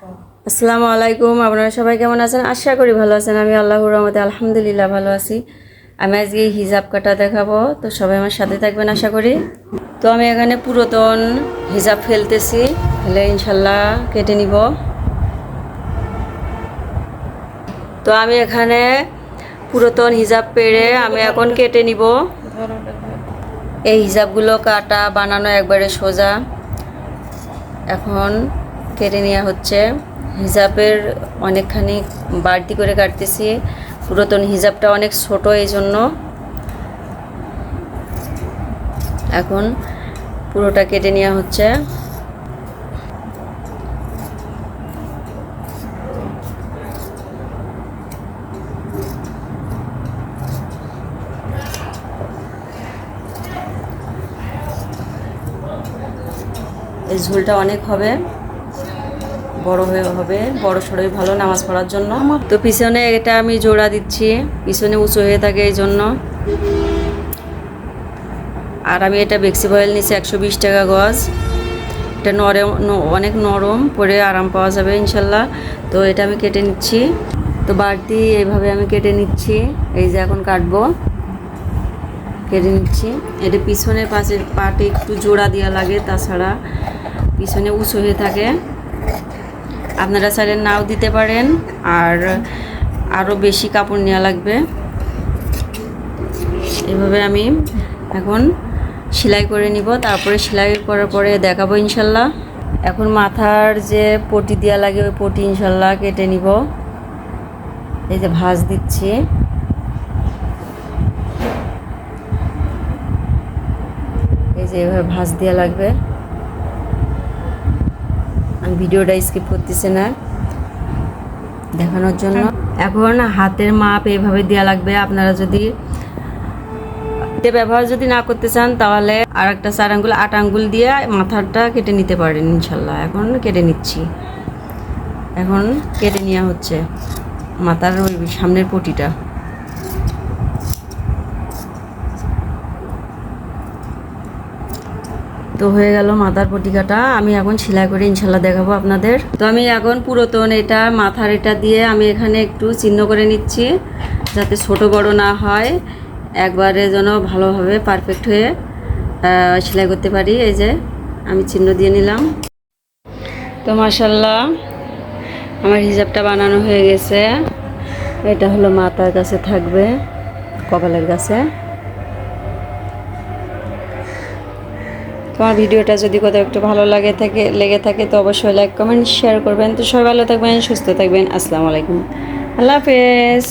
আসসালামু আলাইকুম, আপনারা সবাই কেমন আছেন? আশা করি ভালো আছেন। আমি আল্লাহর রহমতে আলহামদুলিল্লাহ ভালো আছি। আমি আজকে হিজাব কাটা দেখাবো, তো সবাই আমার সাথে থাকবেন আশা করি। তো আমি এখানে পুরাতন হিজাব ফেলতেছি, ফেলে ইনশাল্লাহ কেটে নিব। তো আমি এখানে পুরাতন হিজাব পেড়ে আমি এখন কেটে নিব। এই হিজাবগুলো কাটা, বানানো একবারে সোজা। এখন কেটে নেওয়া হচ্ছে। হিজাবের অনেকখানি বাড়তি করে কাটতেছি। পুরাতন হিজাবটা অনেক ছোট এই জন্য এখন পুরোটা কেটে নেওয়া হচ্ছে। এই ঝোলটা অনেক হবে। বড় হয়ে হবে, বড় সড়োই ভালো নামাজ পড়ার জন্য। তো পিছনে এটা আমি জোড়া দিচ্ছি, পিছনে উঁচু হয়ে থাকে এই জন্য। আর আমি এটা বেক্সি বয়েল নিচ্ছি একশো বিশ টাকা গজ। এটা নরম অনেক নরম, পরে আরাম পাওয়া যাবে ইনশাল্লাহ। তো এটা আমি কেটে নিচ্ছি। তো বাড়তি এইভাবে আমি কেটে নিচ্ছি, এই যে এখন কাটবো। কেটে নিচ্ছি। এটা পিছনের পাশের পাটে একটু জোড়া দেওয়া লাগে, তাছাড়া পিছনে উঁচু হয়ে থাকে। আপনারা চাইলে নাও দিতে পারেন আর আরও বেশি কাপড় নেওয়া লাগবে। এভাবে আমি এখন সেলাই করে নিব। তারপরে সেলাই করার পরে দেখাবো ইনশাল্লাহ। এখন মাথার যে পটি দেওয়া লাগে, ওই পটি ইনশাল্লাহ কেটে নিব। এই যে ভাজ দিচ্ছি। এই যে এভাবে ভাঁজ দেওয়া লাগবে। আমি ভিডিওটা স্কিপ করতেছি না। দেখানোর জন্য। এখন হাতের মাপ এভাবে দেওয়া লাগবে। আপনারা যদি ব্যবহার যদি না করতে চান, তাহলে আর একটা চার আঙ্গুল, আট আঙ্গুল দিয়ে মাথাটা কেটে নিতে পারেন ইনশাল্লাহ। এখন কেটে নিচ্ছি। এখন কেটে নেওয়া হচ্ছে মাথার ওই সামনের পটিটা। তো হয়ে গেল মাথার পটিকাটা। আমি এখন সেলাই করে ইনশাল্লাহ দেখাবো আপনাদের। তো আমি এখন পুরাতন এটা, মাথার এটা দিয়ে আমি এখানে একটু চিহ্ন করে নিচ্ছি, যাতে ছোট বড় না হয়, একবারে যেন ভালোভাবে পারফেক্ট হয়ে সেলাই করতে পারি। এই যে, আমি চিহ্ন দিয়ে নিলাম। তো মাসাল্লাহ আমার হিজাবটা বানানো হয়ে গেছে। এটা হলো মাথার কাছে থাকবে, কপালের কাছে। তোমার ভিডিওটা যদি কোথাও একটু ভালো লাগে থাকে, লেগে থাকে, তো অবশ্যই লাইক কমেন্ট শেয়ার করবেন। তো সবাই ভালো থাকবেন, সুস্থ থাকবেন। আসসালামু আলাইকুম। আল্লাহ হাফেজ।